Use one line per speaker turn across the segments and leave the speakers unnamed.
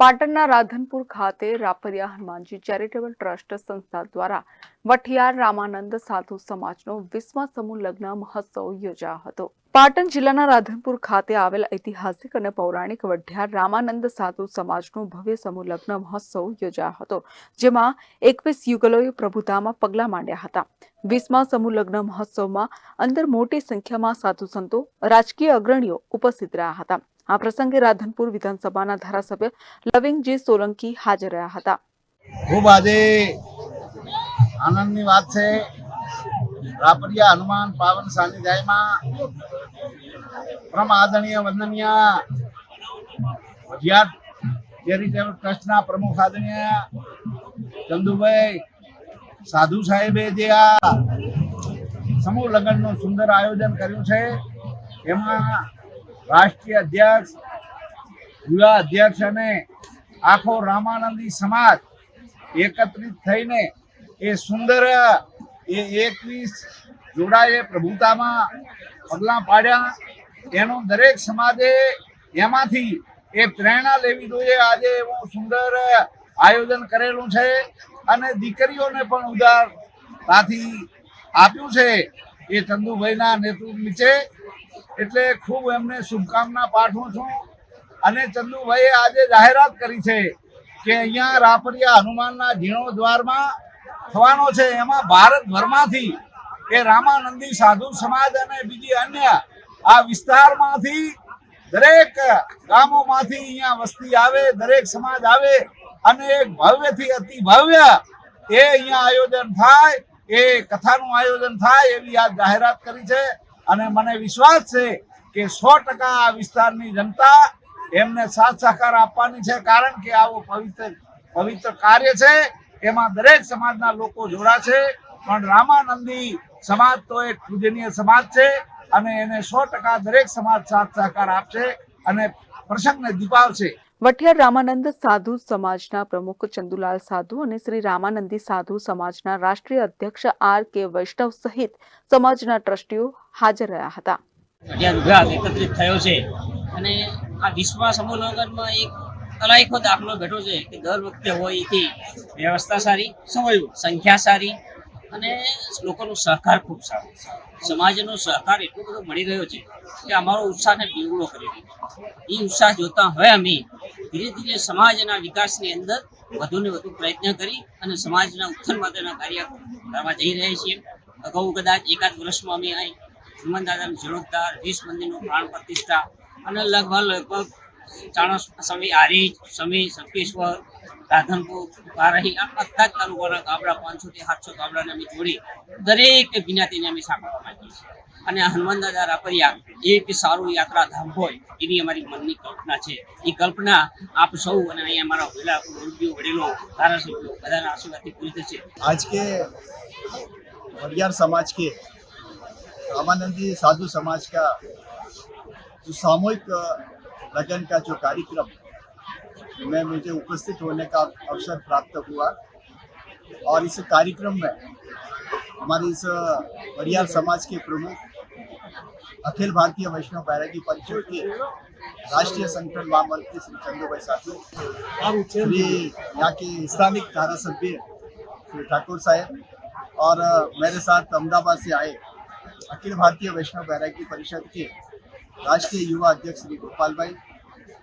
પાટણના રાધનપુર ખાતે Rapariya Hanumanji charitable trust સંસ્થા દ્વારા વઠિયાર રામાનંદ સાધુ સમાજનો વિશ્વ સમૂહ લગ્ન મહોત્સવ યોજાયો હતો. પાટણ જિલ્લાના રાધનપુર ખાતે આવેલ ઐતિહાસિક અને પૌરાણિક વઢિયાર રામાનંદ સાધુ સમાજનો ભવ્ય સમૂહ લગ્ન મહોત્સવ યોજાયો હતો, જેમાં એકવીસ યુગલોએ પ્રભુતામાં પગલાં માંડ્યા હતા. વીસમા સમૂહ લગ્ન મહોત્સવમાં અંદર મોટી સંખ્યામાં સાધુ સંતો, રાજકીય અગ્રણીઓ ઉપસ્થિત રહ્યા હતા. આ પ્રસંગે રાધનપુર વિધાનસભાના ધારાસભ્ય લવિંગજી સોલંકી હાજર રહ્યા હતા.
ખૂબ આજે આનંદની વાત છે. રાપરિયા હનુમાન પાવન સાનિધ્યમાં પરમ આદરણીય વંદનીય વઢિયાર ચેરિટેબલ ટ્રસ્ટના પ્રમુખ આદરણીય ચંદુભાઈ સાધુ સાહેબે જે આ સમૂહ લગ્નનું સુંદર આયોજન કર્યું છે, એમાં રાષ્ટ્રીય અધ્યક્ષ યુવા અધ્યક્ષ અને આખો રામાનંદી સમાજ એકત્રિત થઈને એ સુંદર, એ એકવીસ જોડાએ પ્રભુતામાં પગલાં પાડ્યા. એનું દરેક સમાજે એમાંથી એ પ્રેરણા લેવી જોઈએ. આજે એવું સુંદર આયોજન કરેલું છે અને દીકરીઓને પણ ઉદારતાથી આપ્યું છે એ ચંદુભાઈના નેતૃત્વ નીચે એટલે ખૂબ એમને શુભકામના પાઠવું છું. અને ચંદુભાઈએ આજે જાહેરાત કરી છે કે અહીંયા રાપરિયા હનુમાનના જીર્ણોદ્વારમાં થવાનો છે. એમાં ભારતભરમાંથી એ રામાનંદી સાધુ સમાજ અને બીજી અન્ય આ વિસ્તારમાંથી દરેક ગામોમાંથી અહીંયા વસ્તી આવે, દરેક સમાજ આવે અને એક ભવ્યથી અતિ ભવ્ય એ અહીંયા આયોજન થાય, એ કથાનું આયોજન થાય એવી આ જાહેરાત કરી છે. અને મને વિશ્વાસ છે કે સો ટકા આ વિસ્તારની જનતા એમને સાથ સહકાર આપવાની છે, કારણ કે આવું પવિત્ર પવિત્ર કાર્ય છે. એમાં દરેક સમાજના લોકો જોડાશે પણ રામાનંદી સમાજ તો એક પૂજનીય સમાજ છે અને એને સો ટકા દરેક સમાજ સાથ સહકાર આપશે અને પ્રસંગને દીપાવશે
વઠિયાર રામાનંદ સાધુ સમાજના પ્રમુખ ચંદુલાલ સાધુ અને શ્રી રામાનંદી સાધુ સમાજના રાષ્ટ્રીય અધ્યક્ષ આર કે વૈષ્ણવ સહિત સમાજના ટ્રસ્ટીઓ હાજર રહ્યા હતા.
વિભાગ એકત્રિત થયો છે અને આ વિશ્વ સમૂહ એક અલાયકો દાખલો બેઠો છે કે દર વખતે હોય એથી વ્યવસ્થા સારી સંખ્યા સારી અને લોકોનો સહકાર ખૂબ સારો. સમાજનો સહકાર એટલો બધો મળી રહ્યો છે કે અમારો ઉત્સાહને બીવડો કરી છે. એ ઉત્સાહ જોતા હવે અમે ધીરે ધીરે સમાજના વિકાસની અંદર વધુ ને વધુ પ્રયત્ન કરી અને સમાજના ઉત્થાન માટેના કાર્ય કરવા જઈ રહ્યા છીએ. અગાઉ કદાચ એકાદ વર્ષમાં અમે અહીં હનુમાન દાદાનું જીર્ણોદ્ધાર વીસ મંદિરનું પ્રાણ પ્રતિષ્ઠા અને લગભગ લગભગ ચાણસ સમી આરીજ સમી સંકેશ્વર રાધનપુર બારાહી આ બધા જ તાલુકાના ગામડા પાંચસો થી સાતસો ગામડાને અમે જોડી દરેક જ્ઞાતિને અમે સાંભળવા માંગીએ છીએ અને આ હનુમાન દાદા રાપરિયા એક સારું યાત્રાધામ હોય એવી અમારી મનની કલ્પના છે એ કલ્પના આપ સૌ અને અહીંયા અમારા વડીલા મુરબ્બીઓ વડીલો ધારાસભ્યો બધાના આશીર્વાદથી પૂરી થશે
आज के वरियार समाज के रामानंदी साधु समाज का जो सामूहिक लगन का जो कार्यक्रम में, मुझे उपस्थित होने का अवसर प्राप्त हुआ। और इस कार्यक्रम में हमारे इस वरियार समाज के प्रमुख अखिल भारतीय वैष्णव बैरागी परिषद के राष्ट्रीय संगठन महामंत्री श्री चंद्र चंदुभाई साधु श्री यहाँ के स्थानिक धारा सभ्य श्री ठाकुर साहब और मेरे साथ अहमदाबाद से आए अखिल भारतीय वैष्णव बैरागी परिषद के राष्ट्रीय युवा अध्यक्ष श्री गोपाल भाई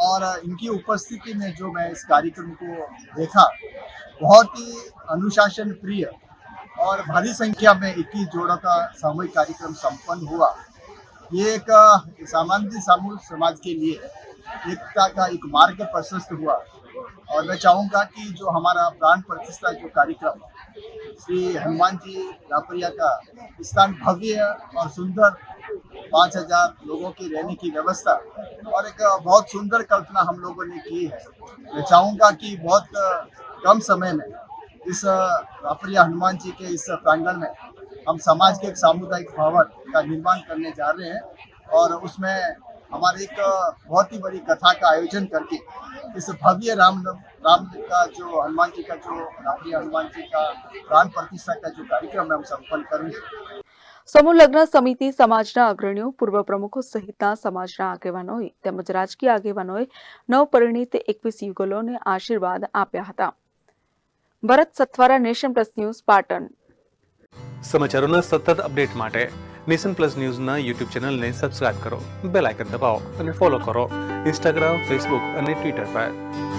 और इनकी उपस्थिति में जो मैं इस कार्यक्रम को देखा, बहुत ही अनुशासन प्रिय और भारी संख्या में इक्कीस जोड़ों का सामूहिक कार्यक्रम संपन्न हुआ। ये एक सामान्य समूह समाज के लिए एकता का एक मार्ग प्रशस्त हुआ। और मैं चाहूँगा कि जो हमारा प्राण प्रतिष्ठा जो कार्यक्रम, श्री हनुमान जी रापरिया का स्थान भव्य और सुंदर पाँच हज़ार लोगों की रहने की व्यवस्था और एक बहुत सुंदर कल्पना हम लोगों ने की है। मैं चाहूँगा कि बहुत कम समय में इस रापरिया हनुमान जी के इस प्रांगण में हम समाज के एक सामुदायिक भवन का निर्माण करने जा रहे हैं और उसमें हमारे एक बहुत ही बड़ी कथा का आयोजन करके इस भव्य राम राम का जो हनुमान जी का, जो रापरिया हनुमान जी का प्राण प्रतिष्ठा का जो कार्यक्रम है हम संपन्न करेंगे।
સમૂહ લગ્ન સમિતિ સમાજના અગ્રણીઓ, પૂર્વ પ્રમુખો સહિતના સમાજના આગેવાનોએ તેમજ રાજકીય આગેવાનોએ નવપરિણીત એકવીસ યુગલોને આશીર્વાદ આપ્યા હતા. Bharat Sathwara nation plus news, Patan.
સમાચારોના સતત અપડેટ માટે નેશન પ્લસ ન્યૂઝના યુટ્યુબ ચેનલને સબસ્ક્રાઇબ કરો, બેલ આઇકન દબાવો અને ફોલો કરો ઇન્સ્ટાગ્રામ, ફેસબુક અને ટ્વિટર પર.